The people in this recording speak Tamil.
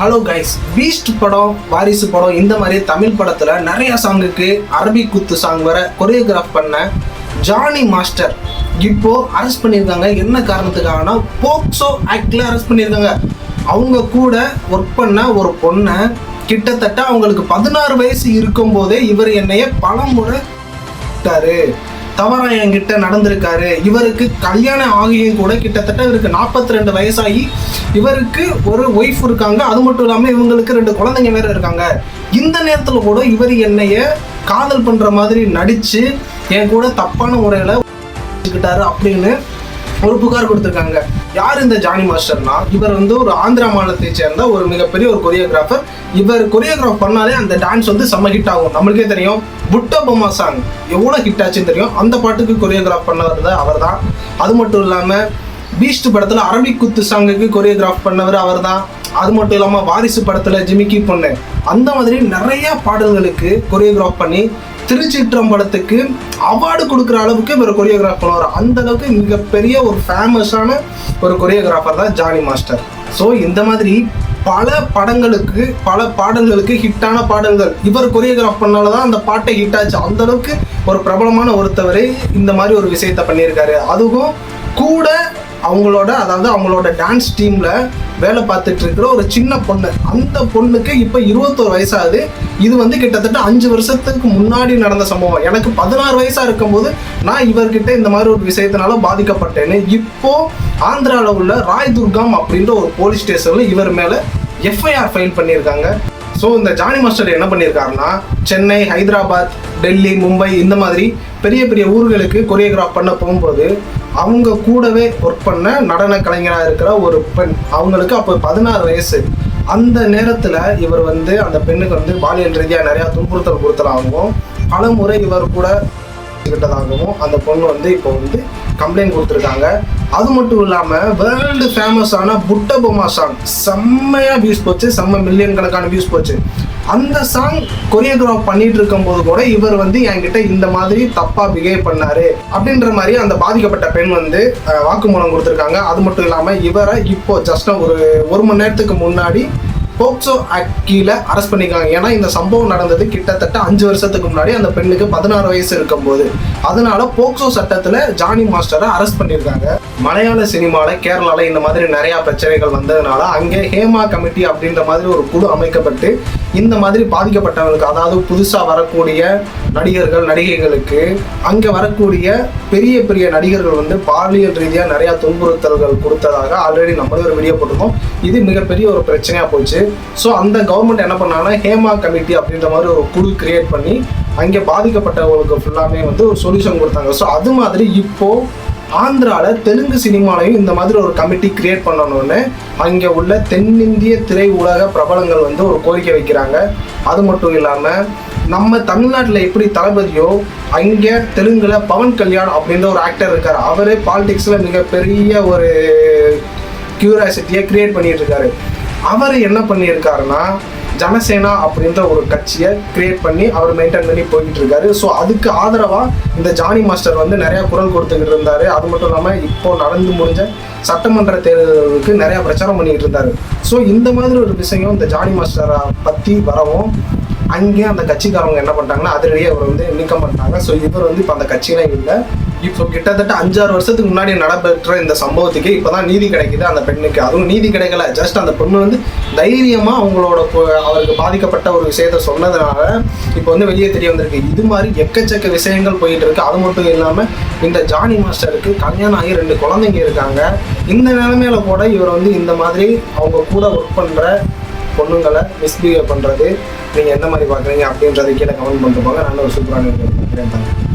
ஹலோ கைஸ் பீஸ்ட் படம் வாரிசு படம் இந்த மாதிரி தமிழ் படத்தில் நிறைய சாங்குக்கு அரபி குத்து சாங் வர கொரியோகிராஃப் பண்ண ஜானி மாஸ்டர் இப்போ அரெஸ்ட் பண்ணியிருக்காங்க. என்ன காரணத்துக்காகனா போக்சோ ஆக்டில் அரெஸ்ட் பண்ணியிருக்காங்க. அவங்க கூட ஒர்க் பண்ண ஒரு பொண்ணை கிட்டத்தட்ட அவங்களுக்கு பதினாறு வயசு இருக்கும் போதே இவர் என்னைய பல முறை தவறா என்கிட்ட நடந்திருக்காரு. இவருக்கு கல்யாணம் ஆகியும் கூட கிட்டத்தட்ட இவருக்கு நாற்பத்தி ரெண்டு வயசாகி இவருக்கு ஒரு ஒய்ஃப் இருக்காங்க. அது மட்டும் இல்லாமல் இவங்களுக்கு ரெண்டு குழந்தைங்க வேற இருக்காங்க. இந்த நேரத்தில் கூட இவர் என்னைய காதல் பண்ணுற மாதிரி நடித்து என் கூட தப்பான முறையில் வச்சுக்கிட்டாரு அப்படின்னு ஒரு புகார் கொடுத்துருக்காங்க. யார் இந்த ஜானி மாஸ்டர்னா? இவர் வந்து ஒரு ஆந்திரா மாநிலத்தை சேர்ந்த ஒரு மிகப்பெரிய ஒரு கொரியோகிராஃபர் இவர் கொரியோகிராஃப் பண்ணாலே அந்த டான்ஸ் வந்து செம்ம ஹிட் ஆகும். நம்மளுக்கே தெரியும். புட்டோ பொம்மா சாங் எவ்வளோ ஹிட் ஆச்சுன்னு தெரியும். அந்த பாட்டுக்கு கொரியோகிராஃப் பண்ணவர் தான் அவர் தான் அது மட்டும் இல்லாமல் பீஸ்ட் படத்தில் அரபிக் குத்து சாங்குக்கு கொரியோகிராஃப் பண்ணவர் அவர் தான் அது மட்டும் இல்லாமல் வாரிசு படத்தில் ஜிமிக்கி பொண்ணு. அந்த மாதிரி நிறைய பாடல்களுக்கு கொரியோகிராஃப் பண்ணி திருச்சிற்றம்பலத்துக்கு அவார்டு கொடுக்குற அளவுக்கு இவர் கொரியோகிராஃப் பண்ணுவார். அந்த அளவுக்கு மிகப்பெரிய ஒரு ஃபேமஸான ஒரு கொரியோகிராஃபர் தான் ஜானி மாஸ்டர். ஸோ இந்த மாதிரி பல படங்களுக்கு பல பாடல்களுக்கு ஹிட்டான பாடல்கள். இவர் கொரியோகிராஃப் பண்ணால தான் அந்த பாட்டை ஹிட் ஆச்சு. அந்த அளவுக்கு ஒரு பிரபலமான ஒருத்தவர் இந்த மாதிரி ஒரு விஷயத்த பண்ணியிருக்காரு. அதுவும் கூட அவங்களோட அதாவது அவங்களோட டான்ஸ் டீம்ல வேலை பார்த்துட்டு இருக்கிற ஒரு சின்ன பொண்ணு. அந்த பொண்ணுக்கு இப்போ இருபத்தோரு வயசாகுது. இது வந்து கிட்டத்தட்ட அஞ்சு வருஷத்துக்கு முன்னாடி நடந்த சம்பவம். எனக்கு பதினாறு வயசாக இருக்கும்போது நான் இவர்கிட்ட இந்த மாதிரி ஒரு விஷயத்தினால பாதிக்கப்பட்டேன்னு இப்போ ஆந்திராவில் உள்ள ராய் துர்காம் அப்படின்ற ஒரு போலீஸ் ஸ்டேஷனில் இவர் மேலே எஃப்ஐஆர் ஃபைல் பண்ணியிருக்காங்க. ஸோ இந்த ஜானி மாஸ்டர் என்ன பண்ணியிருக்காருன்னா சென்னை ஹைதராபாத் டெல்லி மும்பை இந்த மாதிரி பெரிய பெரிய ஊர்களுக்கு கொரியோகிராஃப் பண்ண போகும்போது அவங்க கூடவே ஒர்க் பண்ண நடன கலைஞராக இருக்கிற ஒரு பெண் அவங்களுக்கு அப்போ பதினாறு வயசு. அந்த நேரத்தில் இவர் வந்து அந்த பெண்ணுக்கு வந்து பாலியல் ரீதியாக நிறையா துன்புறுத்தல் கொடுத்தலாகவும் பல முறை இவர் கூட கிட்டதாகவும் அந்த பொண்ணு வந்து இப்போ வந்து கம்ப்ளைண்ட் கொடுத்துருக்காங்க. அது மட்டும் இல்லாமல் வேர்ல்டு ஃபேமஸான புட்ட பொம்மா சாங் செம்மையாக வியூஸ் போச்சு. செம்ம மில்லியன் கணக்கான வியூஸ் போச்சு. அந்த சாங் கொரியோகிராஃப் பண்ணிட்டு இருக்கும்போது கூட இவர் வந்து என்கிட்ட இந்த மாதிரி தப்பா பிஹேவ் பண்ணாரு. அப்படின்ற மாதிரி அந்த பாதிக்கப்பட்ட பெண் வந்து வாக்குமூலம் கொடுத்துருக்காங்க. அது மட்டும் இல்லாமல் இவரை இப்போ ஜஸ்ட் ஒரு ஒரு மணி நேரத்துக்கு முன்னாடி போக்சோ ஆக்ட் கீழே அரெஸ்ட் பண்ணிருக்காங்க. ஏன்னா இந்த சம்பவம் நடந்தது கிட்டத்தட்ட அஞ்சு வருஷத்துக்கு முன்னாடி அந்த பெண்ணுக்கு பதினாறு வயசு இருக்கும்போது. அதனால போக்சோ சட்டத்தில் ஜானி மாஸ்டரை அரெஸ்ட் பண்ணியிருக்காங்க மலையாள சினிமாவில் கேரளாவில் இந்த மாதிரி நிறையா பிரச்சனைகள் வந்ததுனால அங்கே ஹேமா கமிட்டி அப்படின்ற மாதிரி ஒரு குழு அமைக்கப்பட்டு இந்த மாதிரி பாதிக்கப்பட்டவங்களுக்கு அதாவது புதுசாக வரக்கூடிய நடிகர்கள் நடிகைகளுக்கு அங்க வரக்கூடிய பெரிய பெரிய நடிகர்கள் வந்து பாலியல் ரீதியா நிறைய துன்புறுத்தல்கள் கொடுத்ததாக ஆல்ரெடி நம்மளே ஒரு வீடியோ போட்டிருக்கோம். இது மிகப்பெரிய ஒரு பிரச்சனையா போச்சு. ஸோ அந்த கவர்மெண்ட் என்ன பண்ணாங்கன்னா ஹேமா கமிட்டி அப்படின்ற மாதிரி ஒரு குழு கிரியேட் பண்ணி அங்கே பாதிக்கப்பட்டவங்களுக்கு ஃபுல்லாமே வந்து ஒரு சொல்யூஷன் கொடுத்தாங்க. ஸோ அது மாதிரி இப்போ ஆந்திராவில் தெலுங்கு சினிமாலையும் இந்த மாதிரி ஒரு கமிட்டி கிரியேட் பண்ணணும்னு அங்கே உள்ள தென்னிந்திய திரை உலக பிரபலங்கள் வந்து ஒரு கோரிக்கை வைக்கிறாங்க. அது மட்டும் இல்லாமல் நம்ம தமிழ்நாட்டில் எப்படி தளபதியோ அங்கே தெலுங்கில் பவன் கல்யாண் அப்படின்ற ஒரு ஆக்டர் இருக்கார். அவரே பாலிடிக்ஸில் மிகப்பெரிய ஒரு கியூரியாசிட்டியை கிரியேட் பண்ணிகிட்டு இருக்காரு. அவர் என்ன பண்ணியிருக்காருன்னா ஜனசேனா அப்படின்ற ஒரு கட்சியை கிரியேட் பண்ணி அவர் மெயின்டைன் பண்ணி போய்கிட்டு இருக்காரு ஸோ அதுக்கு ஆதரவாக இந்த ஜானி மாஸ்டர் வந்து நிறைய குரல் கொடுத்துக்கிட்டு இருந்தாரு. அது மட்டும் இல்லாமல் இப்போ நடந்து முடிஞ்ச சட்டமன்ற தேர்தலுக்கு நிறைய பிரச்சாரம் பண்ணிக்கிட்டு இருந்தாரு. ஸோ இந்த மாதிரி ஒரு விஷயம் இந்த ஜானி மாஸ்டரை பற்றி வரவும் அங்கே அந்த கட்சிக்காரவங்க என்ன பண்ணிட்டாங்கன்னா அதிலேயே அவர் வந்து நீக்கம் பண்ணிட்டாங்க. ஸோ இவர் வந்து இப்போ அந்த கட்சியில இல்லை. இப்போ கிட்டத்தட்ட அஞ்சாறு வருஷத்துக்கு முன்னாடி நடைபெற்ற இந்த சம்பவத்துக்கு இப்போதான் நீதி கிடைக்குது அந்த பெண்ணுக்கு. அதுவும் நீதி கிடைக்கல. ஜஸ்ட் அந்த பொண்ணு வந்து தைரியமாக அவங்களோட அவருக்கு பாதிக்கப்பட்ட ஒரு விஷயத்த சொன்னதுனால இப்போ வந்து வெளியே தெரிய வந்திருக்கு. இது மாதிரி எக்கச்சக்க விஷயங்கள் போயிட்டு இருக்கு. அது மட்டும் இல்லாமல் இந்த ஜானி மாஸ்டருக்கு கல்யாணம் ஆகி ரெண்டு குழந்தைங்க இருக்காங்க. இந்த நிலைமையில கூட இவர் வந்து இந்த மாதிரி அவங்க கூட ஒர்க் பண்ணுற பொண்ணுங்களை மிஸ்பிஹேவ் பண்ணுறது நீங்கள் எந்த மாதிரி பார்க்குறீங்க அப்படின்றத கீழே கமெண்ட் பண்ணிட்டு போங்க நல்ல ஒரு சூப்பரான video.